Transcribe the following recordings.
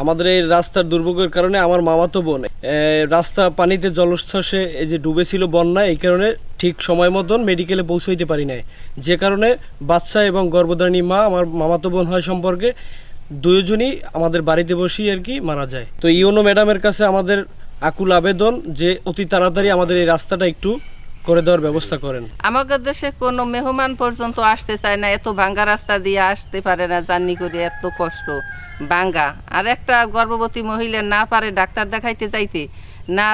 আমাদের এই রাস্তার দুর্ভোগের কারণে আমার মামাতো বোন। রাস্তা পানিতে জলস্থসে এই যে ডুবেছিল বন্যা, এই কারণে ঠিক সময় মতন মেডিকেলে পৌঁছাইতে পারি নাই। যে কারণে বাচ্চা এবং গর্ভধারিণী মা আমার মামাতো বোন হয় সম্পর্কে দুজনই আমাদের বাড়িতে বসেই আর কি মারা যায়। তো ইউনো ম্যাডামের কাছে আমাদের আকুল আবেদন যে অতি তাড়াতাড়ি আমাদের এই রাস্তাটা একটু করে দেওয়ার ব্যবস্থা করেন। আমাদের দেশে কোনো মেহমান পর্যন্ত আসতে চায় না এত ভাঙ্গা রাস্তা দিয়ে আসতে পারে না জার্নি করে এত কষ্ট। ভাঙ্গা। আর একটা গর্ভবতী মহিলা না পারে ডাক্তার দেখাইতে যাইতে না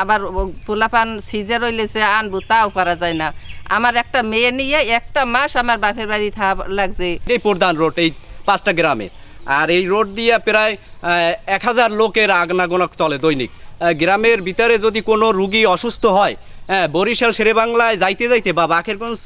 আবার পোলাপান সিজে রইলে যে আনব তাও পারা যায় না। আমার একটা মেয়ে নিয়ে একটা মাস আমার বাপের বাড়ি থাকা লাগছে। এই প্রধান রোড এই পাঁচটা গ্রামে। আর এই রোড দিয়ে প্রায় এক হাজার লোকের আগনাগোনা চলে দৈনিক। গ্রামের ভিতরে যদি কোনো রুগী অসুস্থ হয় হ্যাঁ বরিশাল শেরেবাংলায় যাইতে যাইতে বা বাকেরগঞ্জ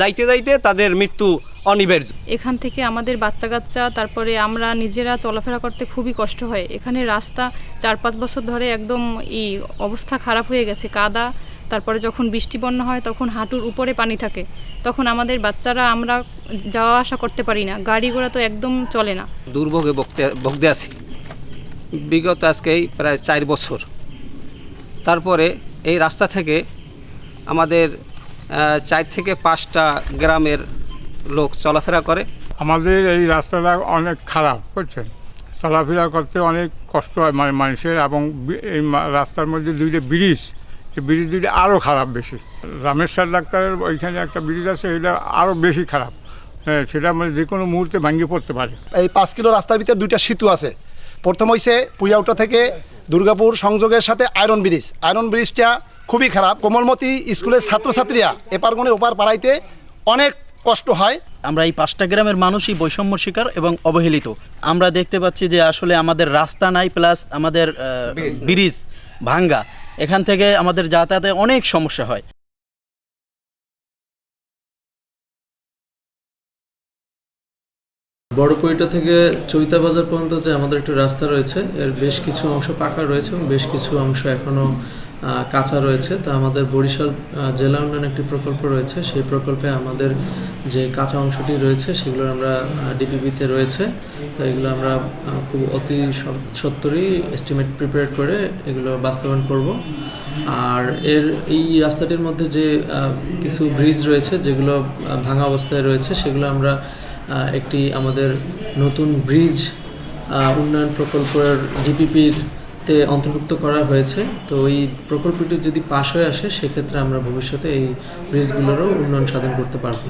যাইতে যাইতে তাদের মৃত্যু অনিবার্য এখান থেকে আমাদের বাচ্চা কাচ্চা তারপরে আমরা নিজেরা চলাফেরা করতে খুবই কষ্ট হয়। এখানে রাস্তা চার পাঁচ বছর ধরে একদম এই অবস্থা খারাপ হয়ে গেছে কাদা। তারপরে যখন বৃষ্টি বন্যা হয় তখন হাঁটুর উপরে পানি থাকে। তখন আমাদের বাচ্চারা আমরা যাওয়া আসা করতে পারি না। গাড়ি ঘোড়া তো একদম চলে না। দুর্ভোগে ভুগতে ভুগতে আছি। বিগত আজকে এই প্রায় চার বছর। তারপরে এই রাস্তা থেকে আমাদের চার থেকে পাঁচটা গ্রামের লোক চলাফেরা করে। আমাদের এই রাস্তাটা অনেক খারাপ বুঝছেন? চলাফেরা করতে অনেক কষ্ট হয় মানে মানুষের এবং এই রাস্তার মধ্যে দুইটা ব্রিজ এই ব্রিজ দুইটা আরও খারাপ বেশি। রামেশ্বর ডাক্তারের ওইখানে একটা ব্রিজ আছে এটা আরও বেশি খারাপ। হ্যাঁ সেটা মানে যে কোনো মুহূর্তে ভাঙিয়ে পড়তে পারে। এই পাঁচ কিলো রাস্তার ভিতরে দুইটা সেতু আছে। প্রথম হইছে পুইয়াউটা থেকে দুর্গাপুর সংযোগের সাথে আয়রন ব্রিজ। আয়রন ব্রিজটা খুবই খারাপ। কোমলমতি স্কুলের ছাত্রছাত্রীরা এপার গনে ওপার পাড়াইতে অনেক কষ্ট হয়। আমরা এই পাঁচটা গ্রামের মানুষই বৈষম্য শিকার এবং অবহেলিত। আমরা দেখতে পাচ্ছি যে আসলে আমাদের রাস্তা নাই প্লাস আমাদের ব্রিজ ভাঙ্গা। এখান থেকে আমাদের যাতায়াতে অনেক সমস্যা হয়। বড়কইটা থেকে চৈতা বাজার পর্যন্ত যে আমাদের একটি রাস্তা রয়েছে এর বেশ কিছু অংশ পাকা রয়েছে এবং বেশ কিছু অংশ এখনও কাঁচা রয়েছে। তা আমাদের বরিশাল জেলা উন্নয়ন একটি প্রকল্প রয়েছে। সেই প্রকল্পে আমাদের যে কাঁচা অংশটি রয়েছে, সেগুলো আমরা ডিপিপিতে রয়েছে। তো এগুলো আমরা খুব অতি সত- সত্বরই এস্টিমেট প্রিপেয়ার করে এগুলো বাস্তবায়ন করব। আর এর, এই রাস্তাটির মধ্যে যে কিছু ব্রিজ রয়েছে, যেগুলো ভাঙা অবস্থায় রয়েছে, সেগুলো আমরা একটি আমাদের নতুন ব্রিজ উন্নয়ন প্রকল্পের ডিপিপির তে অন্তর্ভুক্ত করা হয়েছে। তো এই প্রকল্পটি যদি পাশ হয়ে আসে, সেক্ষেত্রে আমরা ভবিষ্যতে এই ব্রিজগুলোরও উন্নয়ন সাধন করতে পারব।